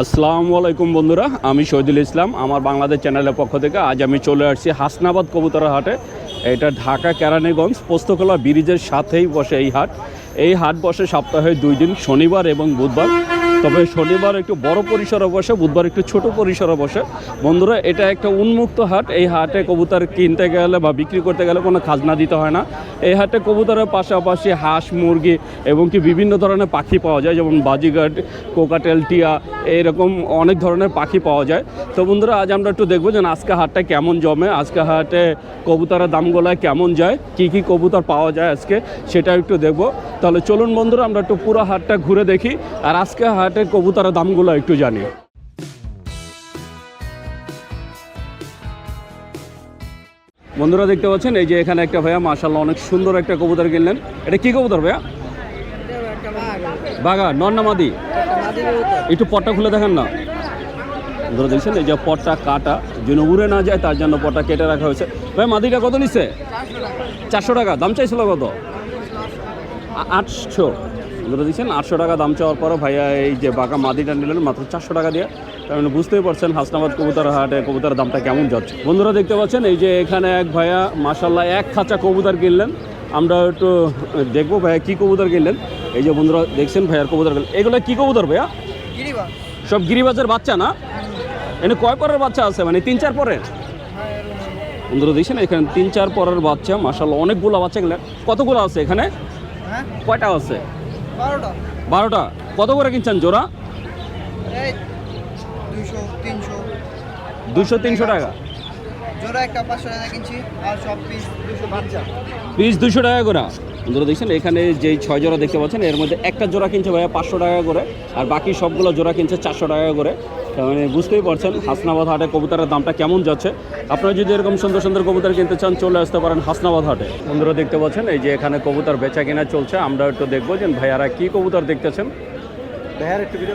আসসালামু আলাইকুম বন্ধুরা, আমি শহীদুল ইসলাম, আমার বাংলাদেশ চ্যানেলের পক্ষ থেকে আজ আমি চলে আসছি হাসনাবাদ কবুতরা হাটে। এটা ঢাকা কেরানীগঞ্জ পোস্তকলা ব্রিজের সাথেই বসে এই হাট। এই হাট বসে সপ্তাহে দুই দিন, শনিবার এবং বুধবার। তবে শনিবার একটু বড় পরিসরে বসে, বুধবার একটু ছোট পরিসরে বসে। বন্ধুরা, এটা একটা উন্মুক্ত হাট। এই হাটে কবুতর কিনতে গেলে বা বিক্রি করতে গেলে কোনো খাজনা দিতে হয় না। এই হাটে কবুতরের পাশাপাশি হাঁস, মুরগি এবং কি বিভিন্ন ধরনের পাখি পাওয়া যায়, যেমন বাজিগার্ড কোকাটেল, টিয়া, এইরকম অনেক ধরনের পাখি পাওয়া যায়। তো বন্ধুরা, আজ আমরা একটু দেখব যে আজকে হাটটা কেমন জমে, আজকে হাটে কবুতরের দামগুলো কেমন যায়, কি কি কবুতর পাওয়া যায় আজকে, সেটা একটু দেখব। তাহলে চলুন বন্ধুরা, আমরা একটু পুরো হাটটা ঘুরে দেখি। আর আজকে হাটের কবুতরের দামগুলো একটু জানি। বন্ধুরা, দেখতে পাচ্ছেন, এই যে এখানে একটা ভাইয়া মাশাল্লাহ অনেক সুন্দর একটা কবুতর কিনলেন। এটা কি কবুতর ভাইয়া? বাগা নন্নামাদি একটু পটটা খুলে দেখেন না। ধরে দেখছেন, এই যে পটটা কাটা, যেন উড়ে না যায়, তার জন্য পটটা কেটে রাখা হয়েছে। ভাই, মাদিটা কত নিচ্ছে চারশো টাকা। দাম চাইছিল কত? আটশো। ধরে দিচ্ছেন আটশো টাকা দাম চাওয়ার পরও ভাইয়া এই যে বাঁকা মাদিটা নিলেন মাত্র চারশো টাকা দিয়ে। তার মানে বুঝতেই পারছেন হাসনাবাদ কবুতর হাটে কবুতরের দামটা কেমন যাচ্ছে। বন্ধুরা দেখতে পাচ্ছেন এই যে এখানে এক ভাইয়া মাসাল্লাহ এক খাঁচা কবুতর কিনলেন। আমরা একটু দেখব ভাইয়া কী কবুতর কিনলেন। এই যে বন্ধুরা দেখছেন ভাইয়ার কবুতর কিনলেন। এগুলো কী কবুতর ভাইয়া? সব গিরিবাজের বাচ্চা না? এখানে কয় পরের বাচ্চা আছে? মানে তিন চার পরের? বন্ধুরা দেখছেন এখানে তিন চার পরের বাচ্চা মাসাল্লাহ অনেকগুলো বাচ্চা গেলে কতগুলো আছে এখানে? কয়টা আছে? বারোটা। কত করে কিনছেন জোড়া? দুইশো দুশো তিনশো টাকা। জোড়া একটা পাঁচশো টাকা কিনছি আর সব পিস দুশো বাচ্চা। পিস দুশো টাকা করে। বন্ধুরা দেখছেন এখানে যেই ছয় জোড়া দেখতে পাচ্ছেন এর মধ্যে একটা জোড়া কিনছে ভাইয়া পাঁচশো টাকা করে আর বাকি সবগুলো জোড়া কিনছে চারশো টাকা করে। মানে বুঝতেই পারছেন হাসনাবাদ হাটে কবুতরের দামটা কেমন যাচ্ছে। আপনারা যদি এরকম সুন্দর সুন্দর কবুতর কিনতে চান চলে আসতে পারেন হাসনাবাদ হাটে। বন্ধুরা দেখতে পাচ্ছেন এই যে এখানে কবুতর বেচা কেনা চলছে আমরা একটু দেখব যে ভাইয়ারা কি কবুতর দেখতেছেন।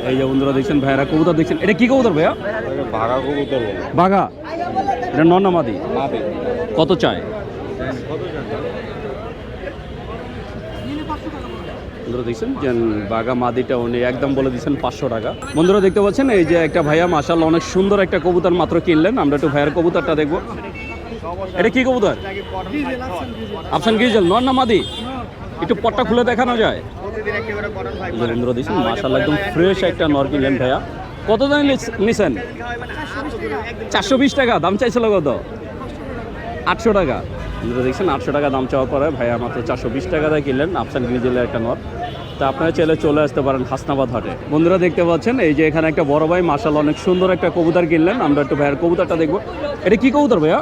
এই যে বন্ধুরা দেখছেন ভাইয়ারা কবুতর দেখছেন। এটা কি কবুতর ভাইয়া? ভাগা কবুতর বাঘা। এটা নন্নামাদি মাদি? কত চায়? বন্ধুরা দেখছেন যে বাঘা মাদিটা উনি একদম বলে দিচ্ছেন পাঁচশো টাকা। বন্ধুরা দেখতে পাচ্ছেন, এই যে একটা ভাইয়া মাসাল অনেক সুন্দর একটা কবুতর মাত্র কিনলেন। আমরা একটু ভাইয়ার কবুতরটা দেখব। এটা কি কবুতর? আফসান গিয়েছিল নর মাদি? একটু পটটা খুলে দেখানো যায়। বন্ধুরা দেখছেন মাসাল একদম ফ্রেশ একটা নর কিনলেন ভাইয়া। কত দামে নিছেন? চারশো বিশ টাকা। দাম চাইছিল কত? আটশো টাকা। দেখছেন আটশো টাকা দাম চাওয়ার পরে ভাইয়া মাত্র চারশো বিশ টাকা দিয়ে কিনলেন আফসান গ্রিজেলের একটা নর তা আপনারা চাইলে চলে আসতে পারেন হাসনাবাদ হাটে। বন্ধুরা দেখতে পাচ্ছেন এই যে এখানে একটা বড় ভাই মাসাল অনেক সুন্দর একটা কবুতর কিনলেন। আমরা একটু ভাইয়ের কবুতরটা দেখব। এটা কি কবুতর ভাইয়া?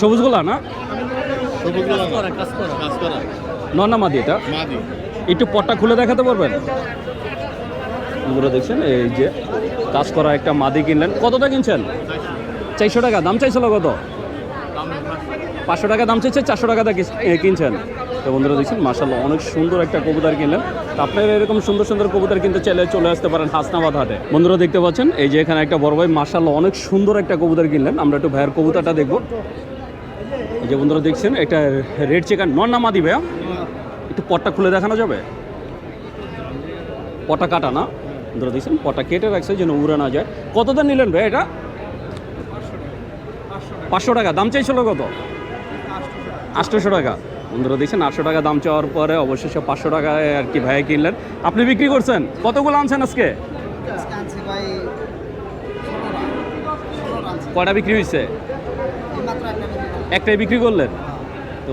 সবুজগুলা না? নর না মাদি এটা? একটু পটটা খুলে দেখাতে পারবেন? বন্ধুরা দেখছেন? এই যে কাজ করা একটা মাদি কিনলেন। কতটা কিনছেন? চারশো টাকা। দাম চাইছিল কত? পাঁচশো টাকা দাম চাইছে, চারশো টাকাটা কিনছেন। তো বন্ধুরা দেখছেন মার্শাল্লাহ অনেক সুন্দর একটা কবুতর কিনলেন। তো আপনারা এরকম সুন্দর সুন্দর কবুতর কিনতে চাইলে চলে আসতে পারেন হাসনাবাদ হাটে। বন্ধুরা দেখতে পাচ্ছেন, এই যে এখানে একটা বড় ভাই মার্শাল্লাহ অনেক সুন্দর একটা কবুতর কিনলেন। আমরা একটু ভাইয়ের কবুতরটা দেখব। এই যে বন্ধুরা দেখছেন, একটা রেড চিকেন। নন না মাদি ভাইয়া? একটু পটটা খুলে দেখানো যাবে? পটা কাটা না? বন্ধুরা দিয়েছেন পটা কেটে রাখছে যেন উড়ে না যায়। কত দাম নিলেন ভাই এটা? পাঁচশো টাকা, দাম চাইছিল কত? আটশোশো টাকা। বন্ধুরা দিয়েছেন আটশো টাকা দাম চাওয়ার পরে অবশেষে পাঁচশো টাকায় আর কি ভাইয়া কিনলেন। আপনি বিক্রি করছেন? কতগুলো আনছেন আজকে? কয়টা বিক্রি হয়েছে। একটাই বিক্রি করলেন?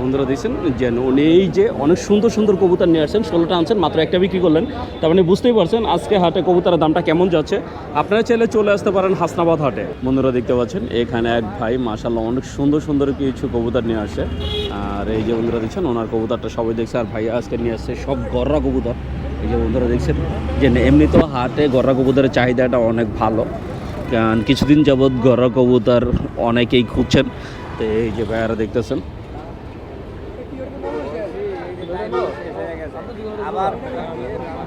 বন্ধুরা দেখছেন? যে উনি এই যে অনেক সুন্দর সুন্দর কবুতর নিয়ে আসছেন, ষোলোটা আনছেন, মাত্র একটা বিক্রি করলেন। তার মানে বুঝতেই পারছেন, আজকে হাটে কবুতরের দামটা কেমন যাচ্ছে। আপনারা চাইলে চলে আসতে পারেন হাসনাবাদ হাটে। বন্ধুরা দেখতে পাচ্ছেন, এখানে এক ভাই মাসাল্লাহ অনেক সুন্দর সুন্দর কিছু কবুতর নিয়ে আসে। আর এই যে বন্ধুরা দেখছেন, ওনার কবুতরটা সবাই দেখছে, আর ভাইয়া আজকে নিয়ে আসছে সব গররা কবুতর। এই যে বন্ধুরা দেখছেন, যে এমনি তো হাটে গররা কবুতরের চাহিদাটা অনেক ভালো। কারণ কিছুদিন যাবৎ গররা কবুতর অনেকেই খুঁজছেন। তো এই যে ভাইয়ারা দেখতেছেন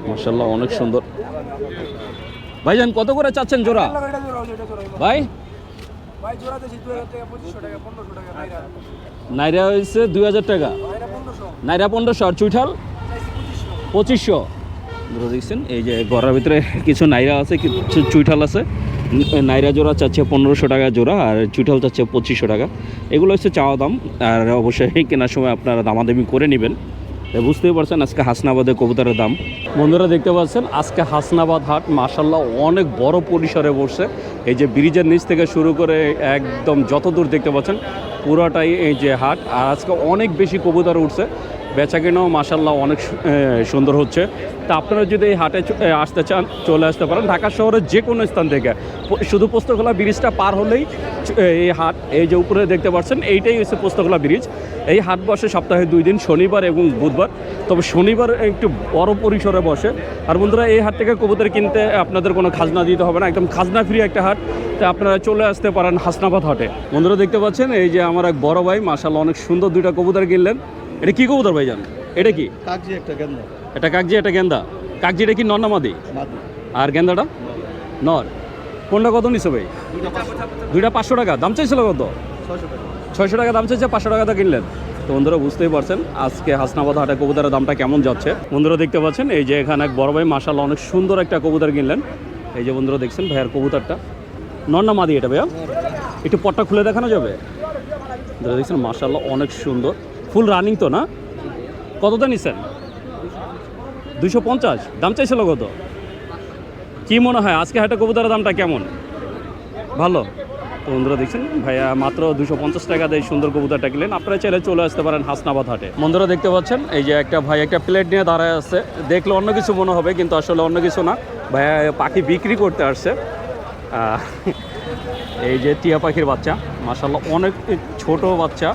মার্শাল্লাহ অনেক সুন্দর। ভাইজান, কত করে চাচ্ছেন জোড়া? ভাই? নাইরা হয়েছে দুই হাজার টাকা। নাইরা পনেরোশো, আর চুইঠাল? পঁচিশশো। দেখছেন, এই যে গড়ার ভিতরে কিছু নাইরা আছে, কিছু চুইঠাল আছে। নাইরা জোড়া চাচ্ছে পনেরোশো টাকা জোড়া, আর চুইঠাল চাচ্ছে পঁচিশশো টাকা। এগুলো হচ্ছে চাওয়া দাম, আর অবশ্যই কেনার সময় আপনারা দামাদামি করে নেবেন। বুঝতেই পারছেন আজকে হাসনাবাদে কবুতরের দাম। বন্ধুরা দেখতে পাচ্ছেন, আজকে হাসনাবাদ হাট মাসাল্লাহ অনেক বড় পরিসরে বসছে। এই যে ব্রিজের নিচ থেকে শুরু করে একদম যত দূর দেখতে পাচ্ছেন, পুরোটাই এই যে হাট। আর আজকে অনেক বেশি কবুতর উঠছে। বেচা কেনাও মাসাল্লাহ অনেক সুন্দর হচ্ছে। তা আপনারা যদি এই হাটে আসতে চান, চলে আসতে পারেন। ঢাকা শহরের যে কোনো স্থান থেকে। শুধু পোস্তখোলা ব্রিজটা পার হলেই এই হাট, এই যে উপরে দেখতে পাচ্ছেন, এইটাই হচ্ছে পোস্তখোলা ব্রিজ। এই হাট বসে সপ্তাহে দুই দিন, শনিবার এবং বুধবার। তবে শনিবার একটু বড় পরিসরে বসে। আর বন্ধুরা, এই হাট থেকে কবুতর কিনতে আপনাদের কোনো খাজনা দিতে হবে না। একদম খাজনা ফ্রি একটা হাট। তা আপনারা চলে আসতে পারেন হাসনাবাদ হাটে। বন্ধুরা, দেখতে পাচ্ছেন, এই যে আমার এক বড় ভাই মাসাল্লাহ অনেক সুন্দর দুইটা কবুতর কিনলেন। এটা কি কবুতর ভাই জান এটা কি? কাগজি একটা গেন্দ। এটা কাকজি একটা গেন্দা? কাকজি এটা কি নর না মাদি? আর গেন্দাটা? নর। কোনটা কত নিছো ভাই? দুইটা পাঁচশো। টাকা। দাম চাইছিল কত? ছয়শো টাকা। দাম চাইছে পাঁচশো টাকা কিনলেন। তো বন্ধুরা বুঝতেই পারছেন আজকে হাসনাবাদ হাটে কবুতরের দামটা কেমন যাচ্ছে। বন্ধুরা দেখতে পাচ্ছেন এই যে এখানে এক বড় ভাই মাসাল্লাহ অনেক সুন্দর একটা কবুতর কিনলেন। এই যে বন্ধুরা দেখছেন ভাইয়ার কবুতরটা। নর না মাদি এটা ভাইয়া? একটু পটটা খুলে দেখানো যাবে? দেখছেন মাসাল্লাহ অনেক সুন্দর। ফুল রানিং তো না? কতটা নিছেন? দুশো পঞ্চাশ। দাম চাইছিল কত? কি মনে হয়? আজকে হাটে কবুতরের দামটা কেমন? ভালো? তো বন্ধুরা দেখছেন, ভাইয়া মাত্র দুশো পঞ্চাশ টাকা দিয়ে সুন্দর কবুতরটা কিনলেন। আপনারা চাইলে চলে আসতে পারেন হাসনাবাদ হাটে। বন্ধুরা দেখতে পাচ্ছেন, এই যে একটা ভাই একটা প্লেট নিয়ে দাঁড়ায় আছে। দেখলে অন্য কিছু মনে হবে, কিন্তু আসলে অন্য কিছু না। ভাইয়া পাখি বিক্রি করতে আসছে। এই যে টিয়া পাখির বাচ্চা। মাসাল্লাহ অনেক ছোট বাচ্চা।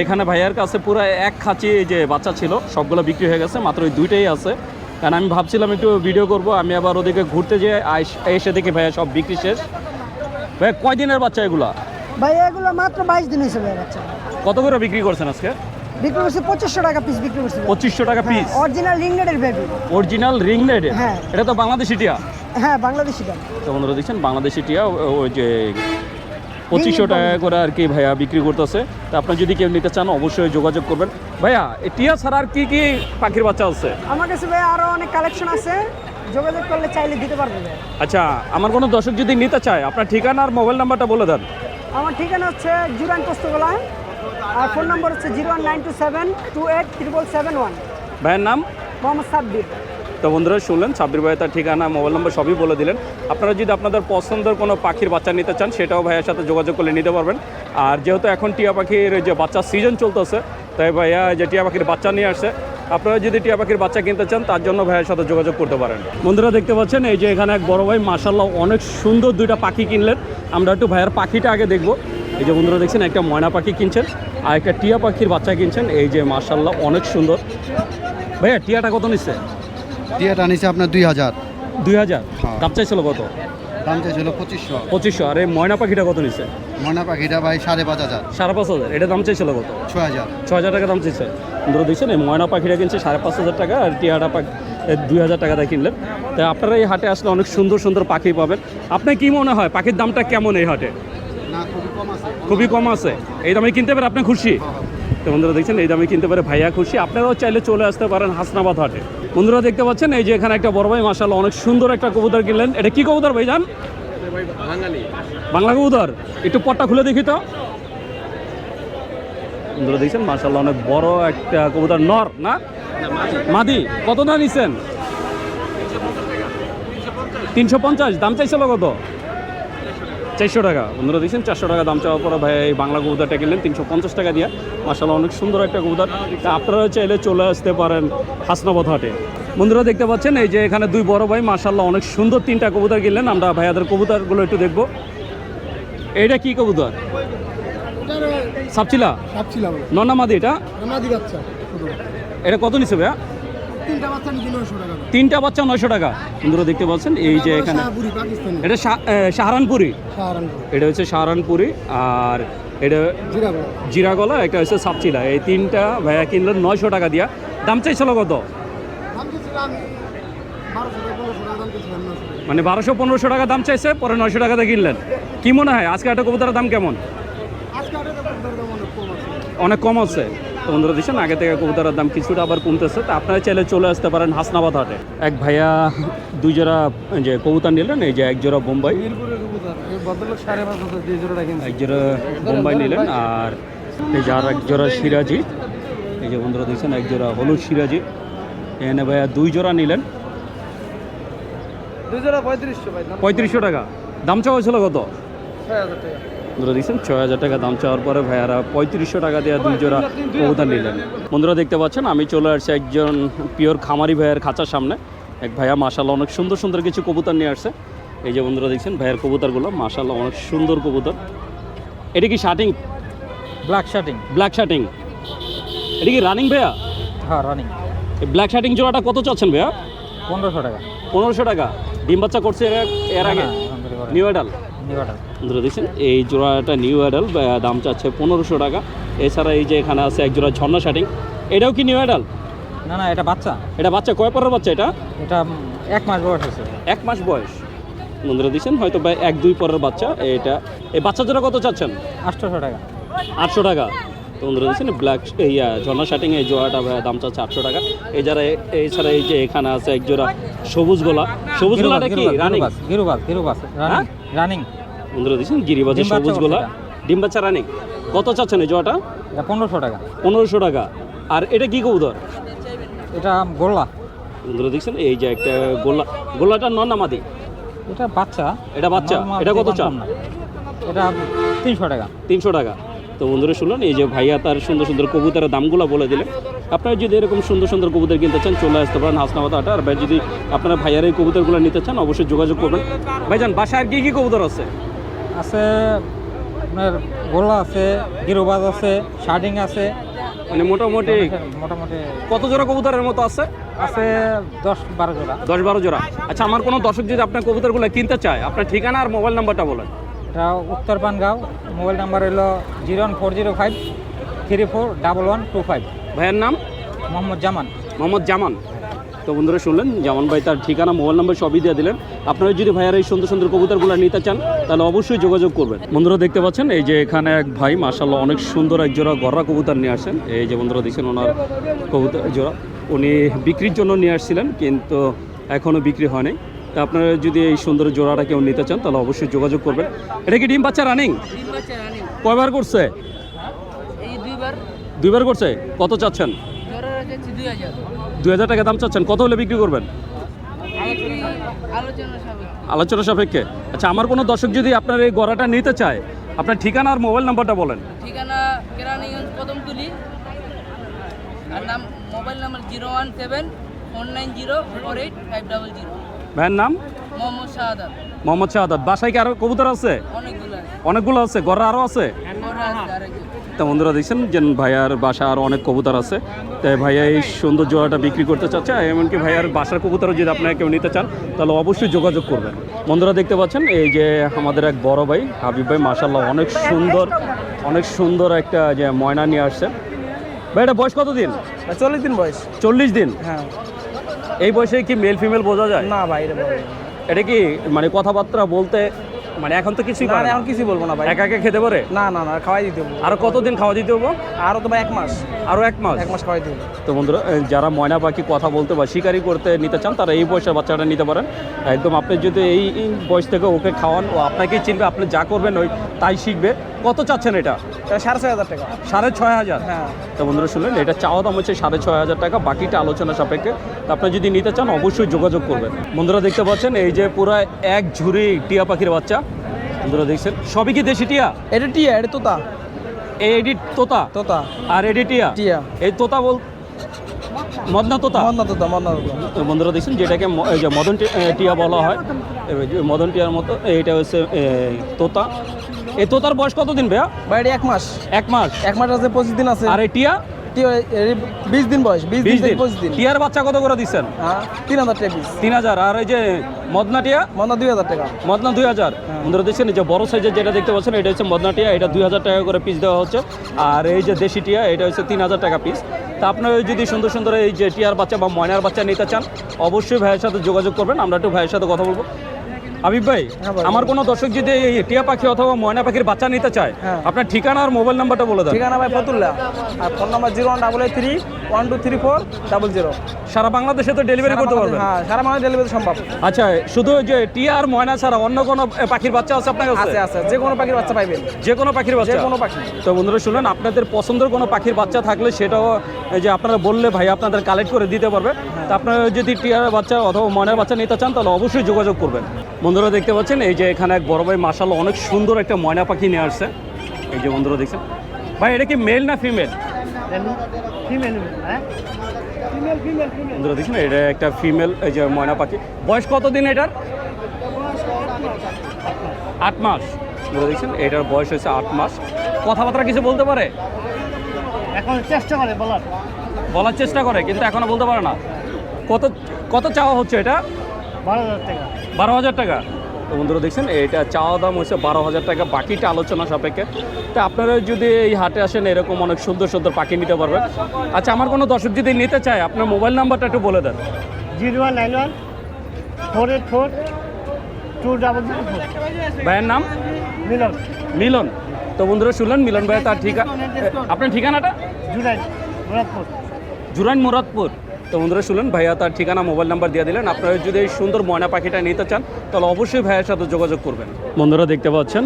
এখানে ভাইয়ার কাছে পুরো এক খাঁচি যে বাচ্চা ছিল সবগুলো বিক্রি হয়ে গেছে মাত্র ওই দুইটাই আছে। কারণ আমি ভাবছিলাম একটু ভিডিও করব আমি আবার ওদিকে ঘুরতে যেয়ে এসে দেখি ভাইয়া সব বিক্রি শেষ। ভাইয়া কয় দিনের বাচ্চা এগুলা? ভাই এগুলো মাত্র বাইশ দিন হয়েছে ভাই বাচ্চা। কত করে বিক্রি করছেন আজকে? বিক্রি করছে পঁচিশশো টাকা পিস বিক্রি করছে পঁচিশশো টাকা পিস অরিজিনাল রিংনেটের বেবি অরিজিনাল রিং নেডের হ্যাঁ। এটা তো বাংলাদেশি টিয়া? হ্যাঁ বাংলাদেশি দাম তো বন্ধুরা দেখছেন বাংলাদেশি টিয়া ওই যে পঁচিশশো টাকা করে আর কি ভাইয়া বিক্রি করতেছে। তা আপনার যদি কেউ নিতে চান অবশ্যই যোগাযোগ করবেন। ভাইয়া টিয়া ছাড়া আর কি কি পাখির বাচ্চা আছে? আমার কাছে ভাই আরও অনেক কালেকশন আছে। যোগাযোগ করলে চাইলে দিতে পারবে আচ্ছা আমার কোনো দর্শক যদি নিতে চায় আপনার ঠিকানা আর মোবাইল নাম্বারটা বলে দেন। আমার ঠিকানা হচ্ছে জুরান পোস্তগোলা আর ফোন নম্বর হচ্ছে zero one nine two seven two eight triple seven one. ভাইয়ের নাম? মোহাম্মদ সাব্বির। তো বন্ধুরা শুনলেন, সাব্বির ভাই তার ঠিকানা, মোবাইল নম্বর সবই বলে দিলেন। আপনারা যদি আপনাদের পছন্দের কোনো পাখির বাচ্চা নিতে চান, সেটাও ভাইয়ের সাথে যোগাযোগ করলে নিতে পারবেন। আর যেহেতু এখন টিয়া পাখির যে বাচ্চার সিজন চলতেছে, তাই ভাইয়া যে টিয়া পাখির বাচ্চা নিয়ে আসছে, আপনারা যদি টিয়া পাখির বাচ্চা কিনতে চান, তার জন্য ভাইয়ের সাথে যোগাযোগ করতে পারেন। বন্ধুরা দেখতে পাচ্ছেন, এই যে এখানে এক বড় ভাই মাসাল্লাহ অনেক সুন্দর দুইটা পাখি কিনলেন। আমরা একটু ভাইয়ের পাখিটা আগে দেখব। এই যে বন্ধুরা দেখছেন, একটা ময়না পাখি কিনছেন, আর একটা টিয়া পাখির বাচ্চা কিনছেন। এই যে মাসাল্লাহ অনেক সুন্দর। ভাইয়া, টিয়াটা কত নিচ্ছে? টিয়াটা নিচে আপনার দুই হাজার। দুই হাজার? হ্যাঁ। দাম চাইছিল কত? দাম চাইছিল পঁচিশশো। পঁচিশশো। আর এই ময়না পাখিটা কত নিচ্ছে ময়না পাখিটা ভাই সাড়ে পাঁচ হাজার। সাড়ে পাঁচ হাজার। এটা দাম চাইছিল কত? ছয় হাজার। ছ হাজার টাকা দাম চাইছে। ধরো এই ময়না পাখিটা কিনছে সাড়ে পাঁচ হাজার টাকা আর টিয়াটা পাখি দুই হাজার টাকা দিয়ে কিনলেন। তাই আপনারা এই হাটে আসলে অনেক সুন্দর সুন্দর পাখি পাবেন। আপনার কি মনে হয় পাখির দামটা কেমন এই হাটে? খুবই কম আছে। খুবই কম আছে। এই দামে কিনতে পারে আপনি খুশি? তো বন্ধুরা দেখছেন এই দামে কিনতে পারে ভাইয়া খুশি। আপনারাও চাইলে চলে আসতে পারেন হাসনাবাদ হাটে। বন্ধুরা দেখতে পাচ্ছেন এই যে এখানে একটা বড় ভাই মাসাল্লাহ অনেক সুন্দর একটা কবুতর কিনলেন। এটা কি কবুতর ভাই জান? বাংলা কবুতর। একটু পটটা খুলে দেখি তো। বন্ধুরা দেখছেন মাসাল্লাহ অনেক বড় একটা কবুতর। নর না? মাদি কত দাম নিছেন? তিনশো পঞ্চাশ দাম চাইছিল কত? চারশো টাকা। বন্ধুরা দিয়েছেন চারশো টাকা দাম চাওয়ার পরে ভাই এই বাংলা কবুতরটা কিনলেন তিনশো পঞ্চাশ টাকা দিয়ে। মাসাল্লাহ অনেক সুন্দর একটা কবুতর। তা আপনারা চাইলে চলে আসতে পারেন হাসনাবাদ হাটে। বন্ধুরা দেখতে পাচ্ছেন এই যে এখানে দুই বড় ভাই মাসাল্লাহ অনেক সুন্দর তিনটা কবুতর কিনলেন। আমরা ভাইয়াদের কবুতরগুলো একটু দেখব। এইটা কি কবুতর? সাপচিলা? ভাবছিলাম নন্না মাদি এটা? এটা কত নিচ্ছে ভাইয়া? তিনটা বাচ্চা নয়শো টাকা বন্ধুরা দেখতে পাচ্ছেন এই যে এখানে এটা সাহারানপুরি এটা হচ্ছে সাহারানপুরি আর এটা জিরাগলা একটা হচ্ছে সাপচিলা। এই তিনটা ভাইয়া কিনলেন নয়শো টাকা দিয়া। দাম চাইছিল কত? মানে বারোশো পনেরোশো টাকা দাম চাইছে পরে নয়শো টাকাতে কিনলেন। কি মনে হয় আজকে একটা কবুতরের দাম কেমন? অনেক কম আছে। বন্ধুরা দিচ্ছেন আগে থেকে কবুতরের দাম কিছুটা আবার কমতেছে। তো আপনারা চাইলে চলে আসতে পারেন হাসনাবাদ হাটে। এক ভাইয়া দুই জোড়া যে কবুতর নিলেন এই যে এক জোড়া বোম্বাই। এক জোড়া বোম্বাই নিলেন আর এই যে আর এক জোড়া সিরাজি। এই যে বন্ধুরা দেখছেন এক জোড়া হলুদ সিরাজি। এনে ভাইয়া দুই জোড়া নিলেন। পঁয়ত্রিশশো টাকা। দাম চাওয়া ছিল কত? বন্ধুরা দেখছেন? ছয় হাজার টাকা দাম চাওয়ার পরে ভাইয়ারা পঁয়ত্রিশশো টাকা দেওয়া দুই জোড়া কবুতর নিলেন। বন্ধুরা দেখতে পাচ্ছেন আমি চলে আসছি একজন পিওর খামারি ভাইয়ের খাঁচার সামনে। এক ভাইয়া মাসাল্লাহ অনেক সুন্দর সুন্দর কিছু কবুতর নিয়ে আসছে। এই যে বন্ধুরা দেখছেন ভাইয়ের কবুতরগুলো মাসাল্লাহ অনেক সুন্দর কবুতর। এটা কি শার্টিং ব্ল্যাক শার্টিং ব্ল্যাক শার্টিং এটা কি রানিং ভাইয়া? হ্যাঁ রানিং এই ব্ল্যাক শার্টিং জোড়াটা কত চাচ্ছেন ভাইয়া? পনেরোশো টাকা। পনেরোশো টাকা। ডিম বাচ্চা করছে এর- এর আগে? নিউ অ্যাডাল বন্ধুরা দেখছেন? এই জোড়াটা নিউ অ্যাডাল দাম চাচ্ছে পনেরোশো টাকা। এছাড়া এই যে এখানে আছে এক জোড়া ঝর্ণা শার্টিং এটাও কি নিউ অ্যাডাল না না এটা বাচ্চা। এটা বাচ্চা কয় পরের বাচ্চা এটা? এটা এক মাস বয়স হয়েছে। এক মাস বয়স। বন্ধুরা দিচ্ছেন হয়তো বা এক দুই পরের বাচ্চা এটা। এই বাচ্চা জোড়া কত চাচ্ছেন? আটশো টাকা। আটশো টাকা। তো বন্ধুরা দিচ্ছেন ব্ল্যাক ইয়া ঝর্ণা শার্টিং এই জোড়াটা দাম চাচ্ছে আটশো টাকা। এই যারা এছাড়া এই যে এখানে আছে এক জোড়া সবুজ গোলা। সবুজ গোলাটা কি? রানিং গিরুবাস গিরুবাস রানিং বন্ধুরা দিচ্ছেন গিরিবাজের সবুজ গোলা। ডিম বাচ্চা রানিং কত চাচ্ছেন এই জোড়াটা? পনেরোশো টাকা। পনেরোশো টাকা। আর এটা কি কবুতর? এটা গোল্লা। বন্ধুরা দেখছেন এই যে একটা গোল্লা। গোল্লাটার নন নামাদি এটা বাচ্চা। এটা বাচ্চা। এটা কত চান? না। এটা তিনশো টাকা। তিনশো টাকা। তো বন্ধুরা শুনলেন এই যে ভাইয়া তার সুন্দর সুন্দর কবুতরের দামগুলো বলে দিলেন। আপনারা যদি এরকম সুন্দর সুন্দর কবুতর কিনতে চান চলে আসতে পারেন হাসনাবাদ আটা আর ভাই যদি আপনারা ভাইয়ার এই কবুতরগুলো নিতে চান অবশ্যই যোগাযোগ করবেন। ভাইজান বাসায় আর কি কি কবুতর আছে? আছে আপনার গোল্লা আছে গিরুবাজ আছে শার্টিং আছে। মানে মোটামুটি মোটামুটি কত জোড়া কবুতরের মতো আছে? আছে দশ বারো জোড়া। দশ বারো জোড়া। আচ্ছা আমার কোনো দর্শক যদি আপনার কবুতরগুলো কিনতে চায় আপনার ঠিকানা আর মোবাইল নাম্বারটা বলেন। এটা উত্তর পানগাঁও। মোবাইল নাম্বার হলো zero one four zero five three four double one two five. ভাইয়ের নাম? মোহাম্মদ জামান। মোহাম্মদ জামান। তো বন্ধুরা শুনলেন জামান ভাই তার ঠিকানা মোবাইল নাম্বার সবই দিয়ে দিলেন। আপনারা যদি ভাইয়ার এই সুন্দর সুন্দর কবুতরগুলো নিতে চান তাহলে অবশ্যই যোগাযোগ করবেন। বন্ধুরা দেখতে পাচ্ছেন এই যে এখানে এক ভাই মার্শাল্লাহ অনেক সুন্দর এক জোড়া গররা কবুতর নিয়ে আসেন। এই যে বন্ধুরা দেখছেন ওনার কবুতর জোড়া। উনি বিক্রির জন্য নিয়ে আসছিলেন কিন্তু এখনও বিক্রি হয়নি। আপনারা যদি এই সুন্দর জোড়াটা কেউ নিতে চান তাহলে অবশ্যই যোগাযোগ করবেন। এটা কি ডিম বাচ্চা রানিং তিন বাচ্চা রানিং কয়বার করছে? দুইবার। করছে? কত চাচ্ছেন? দুই হাজার। টাকা দাম চাচ্ছেন। কত হলে বিক্রি করবেন? আলোচনা আলোচনা সাপেক্ষে। আচ্ছা আমার কোনো দর্শক যদি আপনার এই গড়াটা নিতে চায় আপনার ঠিকানা আর মোবাইল নাম্বারটা বলেন। ঠিকানা কেরানীগঞ্জ কদমতুলি। আর নাম mobile number zero one seven four nine zero four eight five double zero. ভাইয়ের নাম? মোহাম্মদ শাহাদাত। বাসায় কি আরও কবুতর আছে? অনেকগুলো আছে। অনেকগুলো আছে গড়া আরও আছে? তা বন্ধুরা দেখছেন যে ভাইয়ার বাসা আর অনেক কবুতর আছে। তাই ভাইয়া এই সুন্দর জোড়াটা বিক্রি করতে চাচ্ছে আর এমনকি ভাইয়ার বাসার কবুতরও যদি আপনারা কেউ নিতে চান তাহলে অবশ্যই যোগাযোগ করবেন। বন্ধুরা দেখতে পাচ্ছেন এই যে আমাদের এক বড় ভাই হাবিব ভাই মাসাল্লাহ অনেক সুন্দর অনেক সুন্দর একটা যে ময়না নিয়ে আসছে ভাই এটা বয়স কত দিন চল্লিশ দিন বয়স। চল্লিশ দিন? হ্যাঁ। এই বয়সে কি মেল ফিমেল বোঝা যায়? না ভাই এটা কি মানে কথাবার্তা বলতে মানে এখন তো কিছুই পারে। এখন কিছু বলব না ভাই। একা একা খেতে পারে? না না না খাওয়াই দিতে হবে। আরও কতদিন খাওয়া দিতে হব? আরও তো ভাই এক মাস। আরও এক মাস? এক মাস খাওয়াই দিতে তো বন্ধুরা যারা ময়না পাখি কথা বলতে বা শিকারি করতে নিতে চান তারা এই বয়সের বাচ্চাটা নিতে পারেন। একদম আপনি যদি এই এই বয়স থেকে ওকে খাওয়ান ও আপনাকেই চিনবে আপনি যা করবেন ওই তাই শিখবে। কত চাচ্ছেন এটা? সাড়ে ছয় হাজার টাকা। সাড়ে ছয় হাজার? হ্যাঁ। তো বন্ধুরা শুনলেন এটা চাওয়া দাম হচ্ছে সাড়ে ছয় হাজার টাকা বাকিটা আলোচনা সাপেক্ষে। তো আপনি যদি নিতে চান অবশ্যই যোগাযোগ করবেন। বন্ধুরা দেখতে পাচ্ছেন এই যে পুরো এক ঝুড়ি টিয়া পাখির বাচ্চা। বন্ধুরা দেখছেন সবই কি দেশি টিয়া? এটা টিয়া এটা তোতা। এই এডি তোতা? তোতা। আর এডি টিয়া? টিয়া। এই তোতা বল মদনা তোতা? মদনা তোতা মদনা তোতা। বন্ধুরা দেখছেন যেটাকে মদন টিয়া বলা হয়। মদন টিয়ার মতো এইটা হচ্ছে তোতা। এই তোতার বয়স কতদিন ভাইয়া? ভাই এক মাস। এক মাস? এক মাস আছে পঁচিশ দিন আছে। আর এই টিয়া? বিশ দিন বয়স বিশ দিন পঁচিশ দিন। টিয়ার বাচ্চা কত করে দিচ্ছেন? হ্যাঁ তিন হাজার টাকা তিন হাজার। আর এই যে মদনা টিয়া? মদনা দুই হাজার টাকা। মদনা দুই হাজার। বন্ধুরা দেখছেন যে বড় সাইজের যেটা দেখতে পাচ্ছেন এটা হচ্ছে মদনা টিয়া এটা দুই হাজার টাকা করে পিস দেওয়া হচ্ছে। আর এই যে দেশি টিয়া এটা হচ্ছে তিন হাজার টাকা পিস তা আপনারা যদি সুন্দর সুন্দর এই যে টিয়ার বাচ্চা বা ময়নার বাচ্চা নিতে চান অবশ্যই ভাইয়ের সাথে যোগাযোগ করবেন। আমরা একটু ভাইয়ের সাথে কথা বলব। আবিব ভাই আমার কোনো দর্শক যদি এই টিয়া পাখি অথবা ময়না পাখির বাচ্চা নিতে চায় হ্যাঁ। আপনার ঠিকানা আর মোবাইল নাম্বারটা বলে দেন। ঠিকানা ভাই ফতুল্লা। আর phone number zero one double eight three one two three four double zero. সারা বাংলাদেশে তো ডেলিভারি করতে পারবেন। হ্যাঁ সারা মানুষ ডেলিভারি সম্ভব। আচ্ছা শুধু যে টিয়া আর ময়না ছাড়া অন্য কোনো পাখির বাচ্চা আছে আপনার কাছে? আছে আছে। যে কোনো পাখির বাচ্চা পাইবেন। যে কোনো পাখির বাচ্চা? যে কোনো পাখি। তো বন্ধুরা শুনলেন আপনাদের পছন্দের কোনো পাখির বাচ্চা থাকলে সেটাও এই যে আপনারা বললে ভাই আপনাদের কালেক্ট করে দিতে পারবে। তো আপনারা যদি টিয়ার বাচ্চা অথবা ময়নার বাচ্চা নিতে চান তাহলে অবশ্যই যোগাযোগ করবেন। বন্ধুরা দেখতে পাচ্ছেন এই যে এখানে এক বড় ভাই মাসাল অনেক সুন্দর একটা ময়না পাখি নিয়ে আসছে। এই যে বন্ধুরা দেখছেন। ভাই এটা কি মেল না ফিমেল বন্ধুরা দেখছেন এটা একটা ফিমেল এই যে ময়না পাখি। বয়স কতদিন এটার? আট মাস। বন্ধুরা দেখছেন এটার বয়স হয়েছে আট মাস। কথাবার্তা কিছু বলতে পারে? এখন চেষ্টা করে বলার। বলার চেষ্টা করে কিন্তু এখনও বলতে পারে না। কত কত চাওয়া হচ্ছে এটা? বারো হাজার টাকা। তো বন্ধুরা দেখছেন এটা চাওয়া দাম হচ্ছে বারো হাজার টাকা। বাকিটা আলোচনা সাপেক্ষে। তা আপনারা যদি এই হাটে আসেন এরকম অনেক সুন্দর সুন্দর পাখি নিতে পারবেন। আচ্ছা আমার কোনো দর্শক যদি নিতে চায় আপনার মোবাইল নাম্বারটা একটু বলে দেন। Zero one nine one four eight four two double zero four. ভাইয়ের নাম? মিলন। মিলন। তো বন্ধুরা শুনলেন মিলন ভাই তার ঠিকানা আপনার ঠিকানাটা? জুলাই মুরাদপুর। জুরাইন মুরাদপুর। তো বন্ধুরা শুনলেন, ভাইয়া তার ঠিকানা, মোবাইল নাম্বার দিয়ে দিলেন। আপনারা যদি এই সুন্দর ময়না পাখিটা নিতে চান, তাহলে অবশ্যই ভাইয়ের সাথে যোগাযোগ করবেন। বন্ধুরা দেখতে পাচ্ছেন,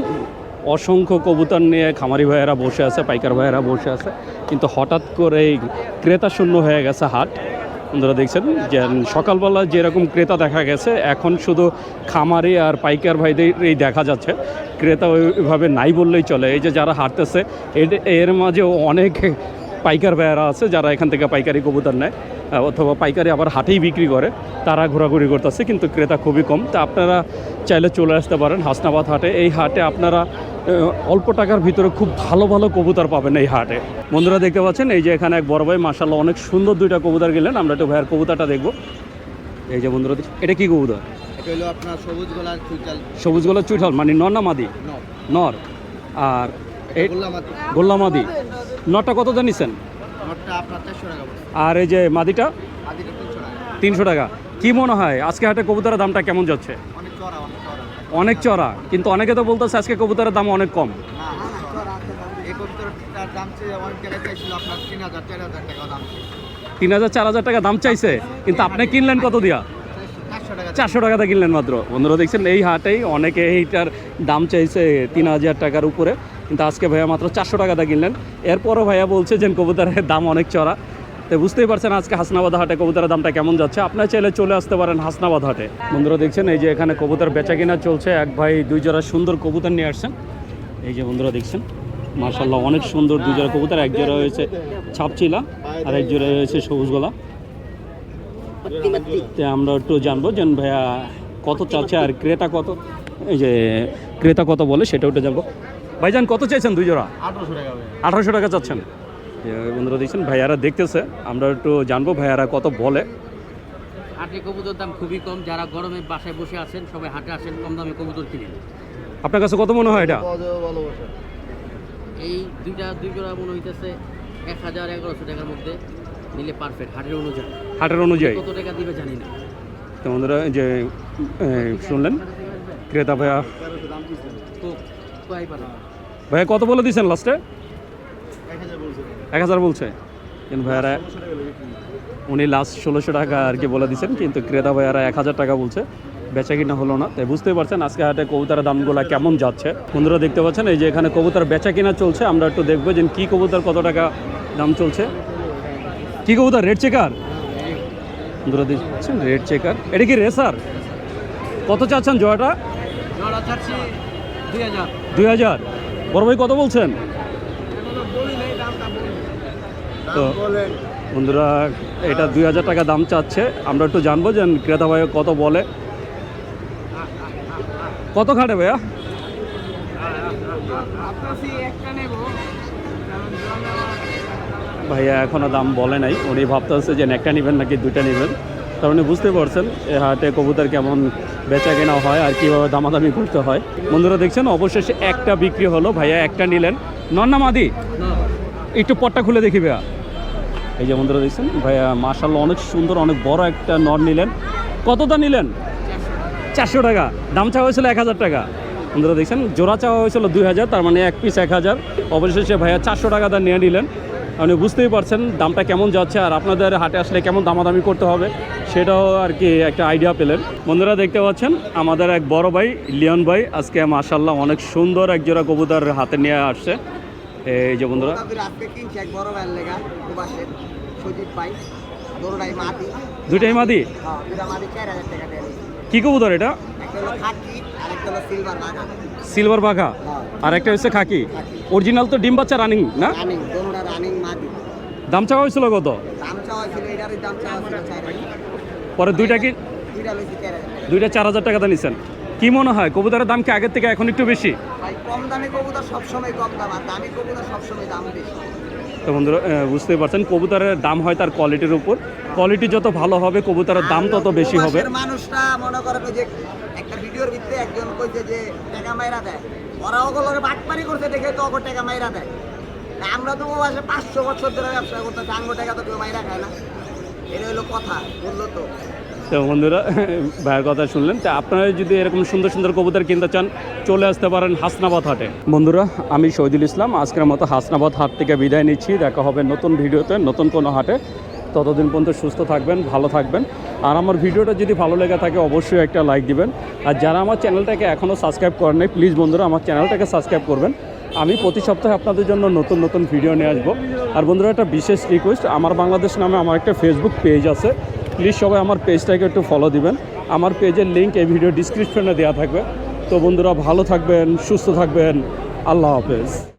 অসংখ্য কবুতর নিয়ে খামারি ভাইয়েরা বসে আছে, পাইকার ভাইয়েরা বসে আছে। কিন্তু হঠাৎ করে ক্রেতা শূন্য হয়ে গেছে হাট। বন্ধুরা দেখছেন, যে সকালবেলা যেরকম ক্রেতা দেখা গেছে, এখন শুধু খামারি আর পাইকার ভাইদেরই দেখা যাচ্ছে। ক্রেতা ওইভাবে নাই বললেই চলে। এই যে যারা হাঁটতেছে এর মাঝেও অনেক পাইকার ভাইয়ারা আছে যারা এখান থেকে পাইকারি কবুতর নেয় অথবা পাইকারি আবার হাটেই বিক্রি করে তারা ঘোরাঘুরি করতেছে কিন্তু ক্রেতা খুবই কম। তা আপনারা চাইলে চলে আসতে পারেন হাসনাবাদ হাটে। এই হাটে আপনারা অল্প টাকার ভিতরে খুব ভালো ভালো কবুতর পাবেন এই হাটে। বন্ধুরা দেখতে পাচ্ছেন এই যে এখানে এক বড় ভাই মাসাল্লাহ অনেক সুন্দর দুইটা কবুতর গেলেন আমরা একটু ভাইয়ের কবুতরটা দেখব। এই যে বন্ধুরা দেখছি- এটা কি কবুতর? আপনার সবুজ গলার সবুজ গোলা চুইঠাল মানে নর না মাদি? নর। আর গোল্লামাতি গোল্লামাদি। নরটা কত জানিছেন? নটটা আর এই যে মাদিটা? তিনশো টাকা। কি মনে হয় আজকে হাটে কবুতরের দামটা কেমন যাচ্ছে? অনেক চড়া কিন্তু অনেকে তো বলতেছে আজকে কবুতরের দাম অনেক কম। তিন হাজার চার হাজার টাকা দাম চাইছে কিন্তু আপনি কিনলেন কত দিয়া? চারশো চারশো টাকাতে কিনলেন মাত্র। বন্ধুরা দেখছেন এই হাটেই অনেকে এইটার দাম চাইছে তিন হাজার টাকার উপরে। কিন্তু আজকে ভাইয়া মাত্র চারশো টাকাতে কিনলেন। এরপরও ভাইয়া বলছে যে কবুতরের দাম অনেক চড়া। তো বুঝতেই পারছেন আজকে হাসনাবাদ হাটে কবুতরের দামটা কেমন যাচ্ছে। আপনার চাইলে চলে আসতে পারেন হাসনাবাদ হাটে। বন্ধুরা দেখছেন, এই যে এখানে কবুতর বেচা কিনা চলছে। এক ভাই দুই জোড়া সুন্দর কবুতর নিয়ে আসছেন। এই যে বন্ধুরা দেখছেন মার্শাল্লাহ অনেক সুন্দর দুই জোড়া কবুতর। এক জোড়া হয়েছে ছাপচিলা, আর এক জোড়া হয়েছে সবুজ গলা। তো আমরা একটু জানব যে ভাইয়া কত চাচ্ছে আর ক্রেতা কত? এই যে ক্রেতা কত বলে সেটা একটু জানব। ভাইজান কত চাইছেন দুই জোড়া? আঠারোশো টাকা আঠারোশো টাকা চাচ্ছেন। বন্ধুরা দেখছেন ভাইয়ারা দেখতেছে আমরা একটু জানব ভাইয়ারা কত বলে। হাটে কবুতর দাম খুবই কম যারা গরমে বাসায় বসে আছেন সবাই হাটে আসেন কম দামে কবুতর কিনেন আপনার কাছে কত মনে হয় এটা? এই দুইটা দুই জোড়া মনে হইতেছে এক হাজার এগারোশো টাকার মধ্যে নিলে পারফেক্ট হাটের অনুযায়ী। হাটের অনুযায়ী। কত টাকা দিবে জানি না। তো বন্ধুরা যে শুনলেন? ক্রেতা ভাইয়া। তো পাই পারে ভাইয়া কত বলে দিয়েছেন লাস্টে? এক হাজার বলছে। কিন্তু ভাইয়ারা উনি লাস্ট ষোলোশো টাকা আর কি বলে দিচ্ছেন কিন্তু ক্রেতা ভাইয়ারা এক হাজার টাকা বলছে। বেচা কিনা হলো না। তাই বুঝতেই পারছেন আজকে হাটে কবুতরের দামগুলো কেমন যাচ্ছে। বন্ধুরা দেখতে পাচ্ছেন এই যে এখানে কবুতর বেচা কিনা চলছে আমরা একটু দেখব যে কী কবুতার কত টাকা দাম চলছে। কী কবুতর? রেড চেকার বন্ধুরা দেখছেন রেড চেকার এটা কি রেসার কত চাচ্ছেন জয়াটা দুই হাজার। বড় ভাই কত বলছেন? তো, বন্ধুরা, এটা দুই হাজার টাকা দাম চাচ্ছে। আমরা একটু জানব যে ক্রেতা ভাই কত বলে। কত খাটে ভাইয়া? ভাইয়া এখনও দাম বলে নাই। উনি ভাবতেছে যে একটা নেবেন নাকি দুইটা নেবেন। তার উনি বুঝতে পারছেন এ হাটে কবুতর কেমন বেচা কেনা হয় আর কীভাবে দামাদামি করতে হয়। বন্ধুরা দেখছেন, অবশেষে একটা বিক্রি হলো। ভাইয়া একটা নিলেন। নন্না মাদি, একটু পটটা খুলে দেখি ভাইয়া। এই যে বন্ধুরা দেখছেন, ভাইয়া মাশাল্লাহ অনেক সুন্দর, অনেক বড় একটা নর নিলেন। কতটা নিলেন? চারশো টাকা। দাম চাওয়া হয়েছিল এক হাজার টাকা। বন্ধুরা দেখছেন, জোড়া চাওয়া হয়েছিল দুই হাজার, তার মানে এক পিস এক হাজার। অবশেষে ভাইয়া চারশো টাকা দাম নিয়ে নিলেন। আপনি বুঝতেই পারছেন দামটা কেমন যাচ্ছে আর আপনাদের হাটে আসলে কেমন দামাদামি করতে হবে সেটাও আর কি একটা আইডিয়া পেলেন। বন্ধুরা দেখতে পাচ্ছেন আমাদের এক বড় ভাই লিওন ভাই আজকে মাশাল্লাহ অনেক সুন্দর এক জোড়া কবুতর হাতে নিয়ে আসছে। এই যে বন্ধুরা। দুইটাই মাদি? হ্যাঁ কি কবুতর এটা? সিলভার বাঘা। সিলভার বাঘা। আর একটা হচ্ছে খাকি। অরিজিনাল তো ডিম বাচ্চা রানিং না রানিং দোনোটা রানিং মাটি দাম চাওয়া হয়েছিল কত? পরে দুইটা কি দুইটা চার হাজার। টাকাতে নিচ্ছেন কি মনে হয় কবুতরের দাম কি আগের থেকে এখন একটু বেশি? কম দামে কবুতর সবসময় কম দাম আর দামি কবুতর সবসময় দাম বেশি। তো বন্ধুরা বুঝতেই পারছেন কবুতরের দাম হয় তার কোয়ালিটির উপর। কোয়ালিটি যত ভালো হবে কবুতরের দাম তত বেশি হবে। মানুষরা মনে করে যে একটা ভিডিওর ভিতরে একজন কইছে যে টাকা মাইরা দেয়। ওরা ওগুলোকে বাটপারি করতে দেখে তো ওকে টাকা মাইরা দেয়। আমরা তো প্রবাসে পাঁচশো বছর ধরে ব্যবসা করতেছি আঙ্গো টাকা তো কেউ মাইরা খায় না। এটা হলো কথা বলল তো। তো বন্ধুরা, ভাইয়ের কথা শুনলেন, তো আপনারা যদি এরকম সুন্দর সুন্দর কবুতর কিনতে চান, চলে আসতে পারেন হাসনাবাদ হাটে। বন্ধুরা, আমি শহীদুল ইসলাম, আজকের মতো হাসনাবাদ হাট থেকে বিদায় নিচ্ছি। দেখা হবে নতুন ভিডিওতে, নতুন কোনো হাটে। ততদিন পর্যন্ত সুস্থ থাকবেন, ভালো থাকবেন। আর আমার ভিডিওটা যদি ভালো লেগে থাকে, অবশ্যই একটা লাইক দিবেন। আর যারা আমার চ্যানেলটাকে এখনও সাবস্ক্রাইব করেন নাই প্লিজ বন্ধুরা, আমার চ্যানেলটাকে সাবস্ক্রাইব করবেন। আমি প্রতি সপ্তাহে আপনাদের জন্য নতুন নতুন ভিডিও নিয়ে আসব। আর বন্ধুরা, একটা বিশেষ রিকোয়েস্ট আমার বাংলাদেশ নামে আমার একটা ফেসবুক পেজ আছে। প্লিজ সবাই আমার পেজটাকে একটু ফলো দিবেন। আমার পেজের লিঙ্ক এই ভিডিও ডিসক্রিপশনে দেওয়া থাকবে। তো বন্ধুরা, ভালো থাকবেন, সুস্থ থাকবেন। আল্লাহ হাফেজ।